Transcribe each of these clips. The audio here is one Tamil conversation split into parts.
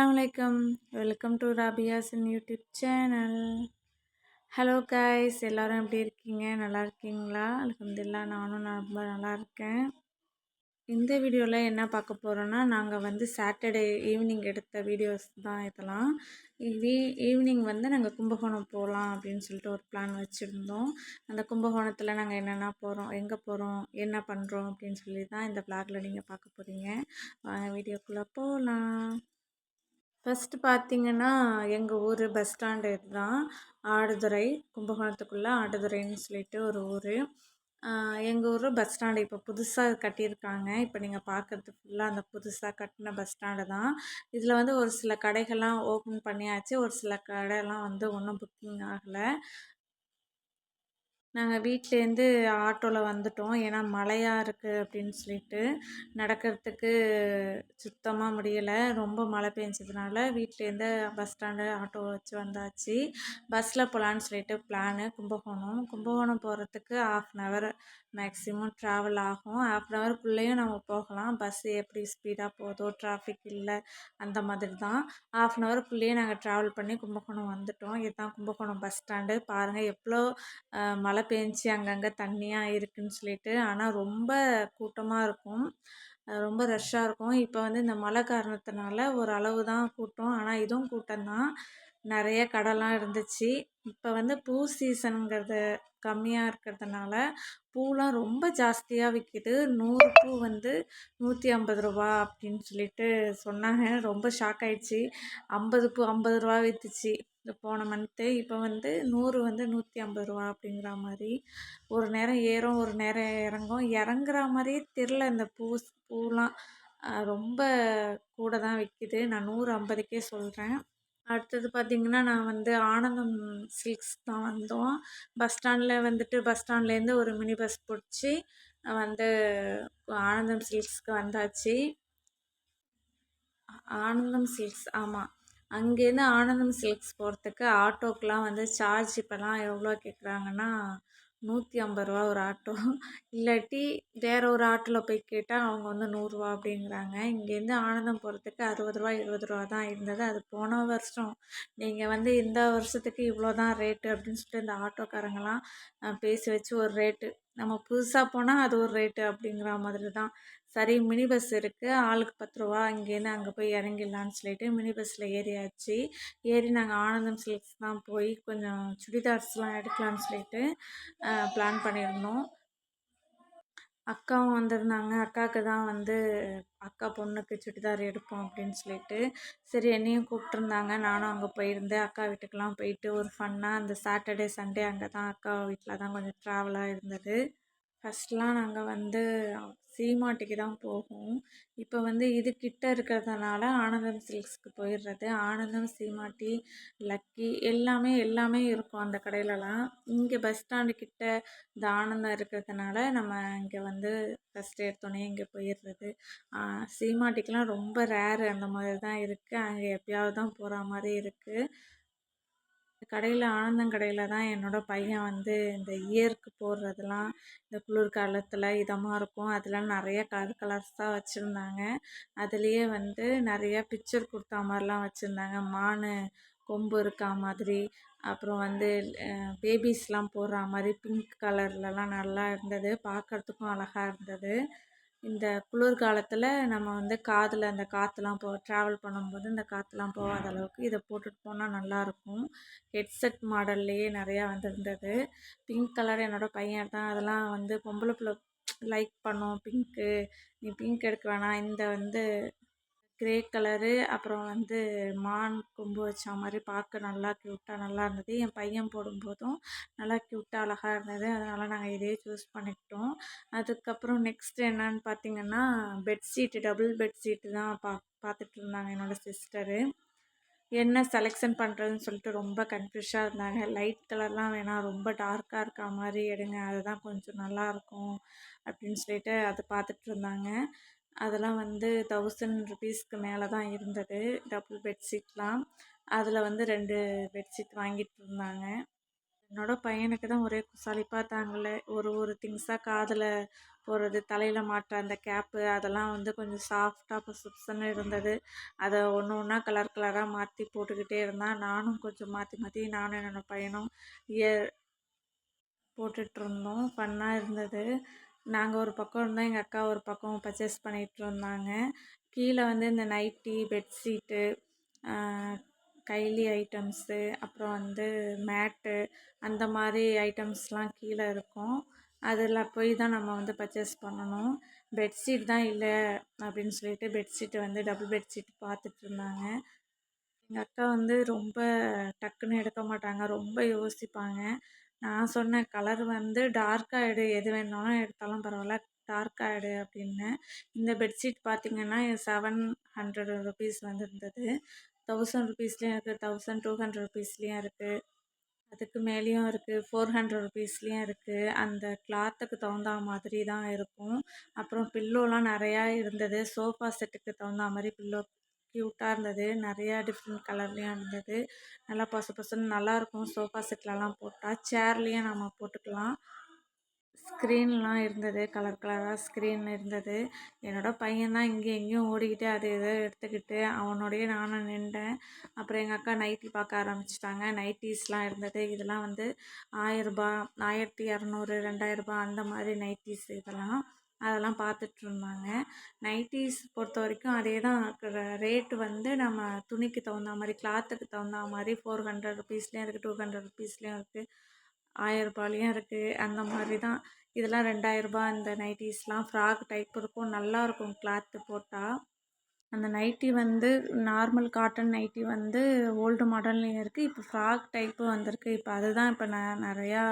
அஸ்லாம் வலைக்கம் வெல்கம் டு ராபியாஸின் யூடியூப் சேனல். ஹலோ காய்ஸ் எல்லோரும் எப்படி இருக்கீங்க? நல்லா இருக்கீங்களா? அலமதுல்லா நானும் ரொம்ப நல்லா இருக்கேன். இந்த வீடியோவில் என்ன பார்க்க போகிறோன்னா நாங்கள் வந்து சாட்டர்டே ஈவினிங் எடுத்த வீடியோஸ் தான் இதெல்லாம். வீ ஈவினிங் வந்து நாங்கள் கும்பகோணம் போகலாம் அப்படின்னு சொல்லிட்டு ஒரு பிளான் வச்சுருந்தோம். அந்த கும்பகோணத்தில் நாங்கள் என்னென்ன போகிறோம் எங்கே போகிறோம் என்ன பண்ணுறோம் அப்படின்னு சொல்லி தான் இந்த பிளாகில் நீங்கள் பார்க்க போகிறீங்க வாங்க வீடியோக்குள்ளே போகலாம் ஃபஸ்ட்டு பார்த்திங்கன்னா எங்கள் ஊர் பஸ் ஸ்டாண்டு இதுதான். ஆடுதுறை கும்பகோணத்துக்குள்ளே ஆடுதுறைன்னு சொல்லிட்டு ஒரு ஊர். எங்கள் ஊர் பஸ் ஸ்டாண்டு இப்போ புதுசாக கட்டியிருக்காங்க. இப்போ நீங்கள் பார்க்குறது ஃபுல்லாக அந்த புதுசாக கட்டின பஸ் ஸ்டாண்டு தான். இதில் வந்து ஒரு சில கடைகள்லாம் ஓப்பன் பண்ணியாச்சு. ஒரு சில கடையெல்லாம் வந்து ஒன்றும் புக்கிங் ஆகலை. நாங்கள் வீட்டிலேருந்து ஆட்டோவில் வந்துட்டோம். ஏன்னா மழையாக இருக்குது அப்படின்னு சொல்லிட்டு நடக்கிறதுக்கு சுத்தமாக முடியலை. ரொம்ப மழை பெஞ்சதுனால வீட்டிலேருந்து பஸ் ஸ்டாண்டு ஆட்டோ வச்சு வந்தாச்சு. பஸ்ஸில் போகலான்னு சொல்லிட்டு பிளானு. கும்பகோணம். கும்பகோணம் போகிறதுக்கு half an hour maximum travel ஆகும். ஆஃப் அன் ஹவருக்குள்ளேயும் நம்ம போகலாம். பஸ்ஸு எப்படி ஸ்பீடாக போதோ டிராஃபிக் இல்லை அந்த மாதிரி தான். ஆஃப் அன் ஹவருக்குள்ளேயே நாங்கள் ட்ராவல் பண்ணி கும்பகோணம் வந்துட்டோம். இதுதான் கும்பகோணம் பஸ் ஸ்டாண்டு. பாருங்கள் எவ்வளோ மழை பெஞ்சு அங்கங்கே தண்ணியாக இருக்குதுன்னு சொல்லிட்டு ஆனால் ரொம்ப கூட்டமாக இருக்கும். ரொம்ப ரஷ்ஷாக இருக்கும். இப்போ வந்து இந்த மழை காரணத்தினால ஒரு அளவு தான் கூட்டம். ஆனால் இதுவும் கூட்டம் தான் நிறைய கடைலாம் இருந்துச்சு. இப்போ வந்து பூ சீசனுங்கிறது கம்மியாக இருக்கிறதுனால பூலாம் ரொம்ப ஜாஸ்தியாக விற்கிது நூறு பூ வந்து நூற்றி ஐம்பது ரூபா அப்படின்னு சொல்லிட்டு சொன்னாங்க. ரொம்ப ஷாக் ஆகிடுச்சி ஐம்பது பூ ஐம்பது ரூபா விற்றுச்சு போன மந்த்து இப்போ வந்து நூறு வந்து நூற்றி ஐம்பது ரூபா அப்படிங்கிற மாதிரி. ஒரு நேரம் ஏறும் ஒரு நேரம் இறங்கும். இறங்குற மாதிரியே தெரில இந்த பூ பூலாம். ரொம்ப கூட தான் விற்கிது நான் நூறு ஐம்பதுக்கே சொல்கிறேன் அடுத்தது பார்த்திங்கன்னா நான் வந்து ஆனந்தம் சில்க்ஸ் தான் வந்தோம். பஸ் ஸ்டாண்டில் வந்துட்டு பஸ் ஸ்டாண்ட்லேருந்து ஒரு மினி பஸ் பிடிச்சி வந்து ஆனந்தம் சில்க்ஸ்க்கு வந்தாச்சு. ஆனந்தம் சில்க்ஸ் ஆமாம் அங்கேருந்து ஆனந்தம் சில்க்ஸ் போகிறதுக்கு ஆட்டோக்கெலாம் வந்து சார்ஜ் இப்போலாம் எவ்வளோ கேட்குறாங்கன்னா நூற்றி ஐம்பது ரூபா ஒரு ஆட்டோ. இல்லாட்டி வேறு ஒரு ஆட்டோவில் போய் கேட்டால் அவங்க வந்து நூறுரூவா அப்படிங்கிறாங்க. இங்கேருந்து ஆனந்தம் போகிறதுக்கு அறுபது ரூபா எழுபது ரூபா தான் இருந்தது. அது போன வருஷம். நீங்கள் வந்து இந்த வருஷத்துக்கு இவ்வளோ தான் ரேட்டு அப்படின்னு சொல்லிட்டு இந்த ஆட்டோக்காரங்களாம் பேசி வச்சு ஒரு ரேட்டு நம்ம புதுசாக போனால் அது ஒரு ரேட்டு அப்படிங்கிற மாதிரி தான் சரி மினி பஸ் இருக்குது ஆளுக்கு பத்து ரூபா இங்கேருந்து அங்கே போய் இறங்கிடலான்னு சொல்லிட்டு மினி பஸ்ஸில் ஏறியாச்சு. ஏறி நாங்கள் ஆனந்தம் சில்க்ஸ் தான் போய் கொஞ்சம் சுடிதார்ஸ்லாம் எடுக்கலான்னு சொல்லிட்டு பிளான் பண்ணியிருந்தோம். அக்காவும் வந்திருந்தாங்க. அக்காவுக்கு தான் வந்து அக்கா பொண்ணுக்கு சுடிதார் எடுப்போம் அப்படின்னு சொல்லிட்டு சரி என்னையும் கூப்பிட்ருந்தாங்க நானும் அங்கே போயிருந்தேன். அக்கா வீட்டுக்கெலாம் போயிட்டு ஒரு ஃபன்னாக அந்த சாட்டர்டே சண்டே அங்கே தான் அக்கா வீட்டில் தான் கொஞ்சம் ட்ராவலாக இருந்தது. ஃபஸ்ட்லாம் நாங்கள் வந்து சீமாட்டிக்கு தான் போகும் இப்போ வந்து இது கிட்ட இருக்கிறதுனால ஆனந்தம் சில்க்ஸ்க்கு போயிடுறது ஆனந்தம் சீமாட்டி லக்கி எல்லாமே எல்லாமே இருக்கும் அந்த கடையிலலாம். இங்கே பஸ் ஸ்டாண்டு கிட்ட இந்த ஆனந்தம் இருக்கிறதுனால நம்ம இங்கே வந்து ஃபஸ்ட் எடுத்தோடனே இங்கே போயிடுறது சீமாட்டிக்கெலாம் ரொம்ப ரேரு அந்த மாதிரி தான் இருக்குது அங்கே எப்பயாவது தான் போகிற மாதிரி இருக்குது கடையில் ஆனந்தம் கடையில் தான் என்னோடய பையன் வந்து இந்த இயருக்கு போடுறதுலாம் இந்த குளிர் காலத்தில் இதமாக இருக்கும். அதெல்லாம் நிறைய கலர் கலர்ஸாக வச்சுருந்தாங்க. அதுலேயே வந்து நிறைய பிக்சர் கொடுத்தா மாதிரிலாம் வச்சுருந்தாங்க. மான் கொம்பு இருக்கா மாதிரி. அப்புறம் வந்து பேபிஸ்லாம் போடுற மாதிரி பிங்க் கலர்லலாம் நல்லா இருந்தது. பார்க்குறதுக்கும் அழகாக இருந்தது. இந்த குளிர்காலத்தில் நம்ம வந்து காதில் அந்த காற்றுலாம் போ ட்ராவல் பண்ணும்போது இந்த காற்றுலாம் போகாத அளவுக்கு இதை போட்டுட்டு போனால் நல்லாயிருக்கும் ஹெட்செட் மாடல்லையே நிறையா வந்துருந்தது. பிங்க் கலர் என்னோடய பையன் தான். அதெல்லாம் வந்து பொம்பளை பிள்ளை லைக் பண்ணோம். பிங்க்கு நீ பிங்க் எடுக்க வேணாம். இந்த வந்து க்ரே கலரு அப்புறம் வந்து மான் கொம்பு வச்ச மாதிரி பார்க்க நல்லா க்யூட்டாக நல்லா இருந்தது. என் பையன் போடும்போதும் நல்லா க்யூட்டாக அழகாக இருந்தது. அதனால் நாங்கள் இதே சூஸ் பண்ணிக்கிட்டோம். அதுக்கப்புறம் நெக்ஸ்ட் என்னன்னு பார்த்தீங்கன்னா பெட்ஷீட்டு டபுள் பெட்ஷீட்டு தான் பா பார்த்துட்டு இருந்தாங்க என்னோடய சிஸ்டரு என்ன செலெக்ஷன் பண்ணுறதுன்னு சொல்லிட்டு ரொம்ப கன்ஃபியூஷாக இருந்தாங்க. லைட் கலர்லாம் வேணாம் ரொம்ப டார்க்காக இருக்கா மாதிரி எடுங்க அதுதான் கொஞ்சம் நல்லாயிருக்கும் அப்படின்னு சொல்லிட்டு அதை பார்த்துட்டு இருந்தாங்க. அதெல்லாம் வந்து தௌசண்ட் ருபீஸ்க்கு மேலே தான் இருந்தது. டபுள் பெட்ஷீட்லாம் அதில் வந்து ரெண்டு பெட்ஷீட் வாங்கிட்டு இருந்தாங்க. என்னோட பையனுக்கு தான் ஒரே சலிப்பாக தாங்கல ஒரு ஒரு திங்ஸாக காதில் போடுறது தலையில் மாட்டுற அந்த கேப்பு அதெல்லாம் வந்து கொஞ்சம் சாஃப்டாக புசு இருந்தது. அதை ஒன்று ஒன்றா கலர் கலராக மாற்றி போட்டுக்கிட்டே இருந்தான் நானும் கொஞ்சம் மாற்றி மாற்றி நானும் என்னோட பையனும் இயர் போட்டுட்ருந்தோம் ஃபன்னாக இருந்தது. நாங்கள் ஒரு பக்கம் இருந்தோம் எங்கள் அக்கா ஒரு பக்கம் பர்ச்சேஸ் பண்ணிகிட்டு இருந்தாங்க. கீழே வந்து இந்த நைட்டி பெட்ஷீட்டு கைலி ஐட்டம்ஸு அப்புறம் வந்து மேட்டு அந்த மாதிரி ஐட்டம்ஸ்லாம் கீழே இருக்கும். அதில் போய் தான் நம்ம வந்து பர்ச்சேஸ் பண்ணணும். பெட்ஷீட் தான் இல்லை அப்படின்னு சொல்லிட்டு பெட்ஷீட்டு வந்து டபுள் பெட்ஷீட் பார்த்துட்டு இருந்தாங்க. எங்கள் அக்கா வந்து ரொம்ப டக்குன்னு எடுக்க மாட்டாங்க. ரொம்ப யோசிப்பாங்க. நான் சொன்ன கலர் வந்து டார்க்காக எடு எது வேணாலும் எடுத்தாலும் பரவாயில்ல. டார்க்காக எடு அப்படின்னு. இந்த பெட்ஷீட் பார்த்திங்கன்னா செவன் ஹண்ட்ரட் ருபீஸ் வந்துருந்தது. தௌசண்ட் ருபீஸ்லேயும் இருக்குது தௌசண்ட் டூ ஹண்ட்ரட் ருபீஸ்லேயும் இருக்குது அதுக்கு மேலேயும் இருக்குது ஃபோர் ஹண்ட்ரட் ருபீஸ்லேயும் இருக்குது அந்த கிளாத்துக்கு தகுந்த மாதிரி தான் இருக்கும். அப்புறம் பில்லோலாம் நிறையா இருந்தது. சோஃபா செட்டுக்கு தகுந்த மாதிரி பில்லோ க்யூட்டாக இருந்தது. நிறையா டிஃப்ரெண்ட் கலர்லேயும் இருந்தது. நல்லா பசு பசுன்னு நல்லாயிருக்கும் சோஃபா செட்லலாம் போட்டால் சேர்லேயும் நம்ம போட்டுக்கலாம். ஸ்க்ரீன்லாம் இருந்தது. கலர் கலராக ஸ்க்ரீன் இருந்தது. என்னோடய பையன் தான் இங்கேயும் எங்கேயும் ஓடிக்கிட்டு அது இதை எடுத்துக்கிட்டு அவனோடய நானும் நின்றேன். அப்புறம் எங்கள் அக்கா நைட்டி பார்க்க ஆரம்பிச்சிட்டாங்க. நைட்டிஸ்லாம் இருந்தது. இதெல்லாம் வந்து ஆயிரரூபா ஆயிரத்தி இரநூறு ரெண்டாயிரரூபா அந்த மாதிரி நைட்டிஸ் இதெல்லாம். அதெல்லாம் பார்த்துட்ருந்தாங்க. நைட்டீஸ் நைட்டிஸ் பொறுத்த வரைக்கும் அதே தான் ரேட்டு வந்து நம்ம துணிக்கு தகுந்த மாதிரி கிளாத்துக்கு தகுந்த மாதிரி ஃபோர் ஹண்ட்ரட் ருபீஸ்லேயும் இருக்குது டூ ஹண்ட்ரட் ருபீஸ்லேயும் இருக்குது ஆயரரூபாலையும் இருக்குது அந்த மாதிரி தான் இதெல்லாம் ரெண்டாயிரரூபா இந்த நைட்டிஸ்லாம் ஃப்ராக் டைப் இருக்கும் நல்லாயிருக்கும் கிளாத்து போட்டால் அந்த நைட்டி வந்து நார்மல் காட்டன் நைட்டி வந்து ஓல்டு மாடல்லையும் இருக்குது இப்போ ஃப்ராக் டைப்பு வந்திருக்கு. இப்போ அதுதான் இப்போ ந நிறையா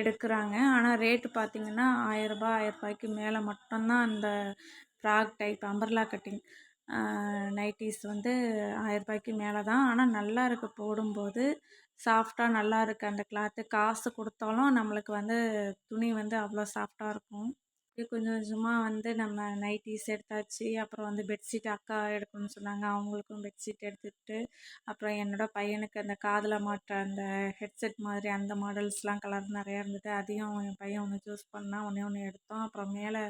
எடுக்கிறாங்க. ஆனால் ரேட்டு பார்த்திங்கன்னா ஆயரரூபா ஆயரரூபாய்க்கு மேலே மட்டும்தான் அந்த frock type umbrella cutting nighties வந்து ஆயரரூபாய்க்கு மேலே தான் ஆனால் நல்லா இருக்குது போடும்போது. சாஃப்டாக நல்லா இருக்குது அந்த கிளாத்து. காசு கொடுத்தாலும் நம்மளுக்கு வந்து துணி வந்து அவ்வளோ சாஃப்டாக இருக்கும். கொஞ்சம் கொஞ்சமாக வந்து நம்ம நைட்டிஸ் எடுத்தாச்சு. அப்புறம் வந்து பெட்ஷீட் அக்கா எடுக்கணும்னு சொன்னாங்க. அவங்களுக்கும் பெட்ஷீட் எடுத்துக்கிட்டு அப்புறம் என்னோடய பையனுக்கு அந்த காதில் மாட்டுற அந்த ஹெட்செட் மாதிரி அந்த மாடல்ஸ்லாம் கலர் நிறையா இருந்தது. அதையும் என் பையன் ஒன்று சூஸ் பண்ணால் ஒன்றே ஒன்று எடுத்தோம். அப்புறம் மேலே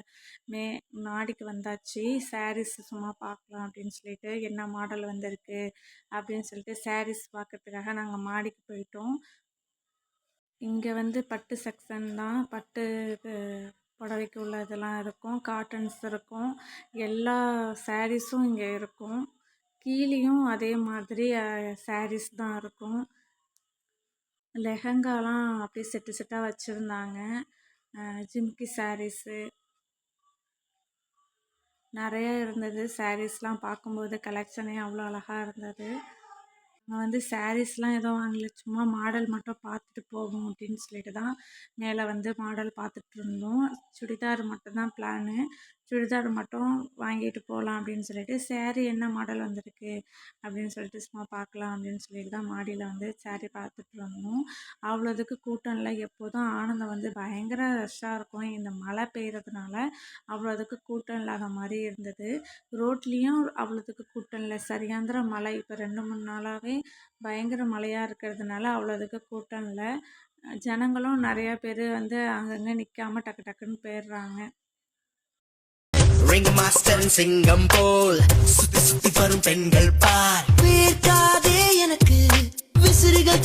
மே மாடிக்கு வந்தாச்சு. சாரீஸ் சும்மா பார்க்கலாம் அப்படின்னு சொல்லிட்டு என்ன மாடல் வந்திருக்கு அப்படின்னு சொல்லிட்டு சாரீஸ் பார்க்கறதுக்காக நாங்கள் மாடிக்கு போயிட்டோம். இங்கே வந்து பட்டு செக்ஷன் தான். பட்டு புடவைக்கு உள்ள இதெல்லாம் இருக்கும். காட்டன்ஸ் இருக்கும். எல்லா ஸாரீஸும் இங்கே இருக்கும். கீழேயும் அதே மாதிரி ஸாரீஸ் தான் இருக்கும். லெஹங்காலாம் அப்படியே செட்டு செட்டாக வச்சுருந்தாங்க. ஜிம்கி ஸாரீஸு நிறைய இருந்தது. ஸாரீஸ்லாம் பார்க்கும்போது கலெக்ஷனே அவ்வளோ அழகாக இருந்தது. நான் வந்து சாரீஸ்லாம் எதுவும் வாங்கல சும்மா மாடல் மட்டும் பார்த்துட்டு போவோம் அப்படின்னு சொல்லிட்டு தான் மேலே வந்து மாடல் பார்த்துட்ருந்தோம் சுடிதார் மட்டும் தான் பிளானு சுடிதார் மட்டும் வாங்கிட்டு போகலாம் அப்படின்னு சொல்லிட்டு சேரீ என்ன மாடல் வந்திருக்கு? அப்படின்னு சொல்லிட்டு சும்மா பார்க்கலாம் அப்படின்னு சொல்லிட்டு தான் மாடியில் வந்து சேரீ பார்த்துட்டு வந்தோம் அவ்வளோதுக்கு கூட்டம் இல்லை. எப்போதும் ஆனந்தம் வந்து பயங்கர ரஷ்ஷாக இருக்கும். இந்த மழை பெய்கிறதுனால அவ்வளோதுக்கு கூட்டம் இல்லாத மாதிரி இருந்தது. ரோட்லேயும் அவ்வளோதுக்கு கூட்டம் இல்லை. சரியாந்திர மழை. இப்போ ரெண்டு மூணு நாளாகவே பயங்கர மழையாக இருக்கிறதுனால அவ்வளோதுக்கு கூட்டம் இல்லை. ஜனங்களும் நிறையா பேர் வந்து அங்கங்கே நிற்காம டக்கு டக்குன்னு போயிடுறாங்க. ரிங் மாஸ்டர் சிங்கம் போல். சுத்தி சுத்தி வரும் பெண்கள் பார். வேர்க்காதே எனக்கு விசிறுகள்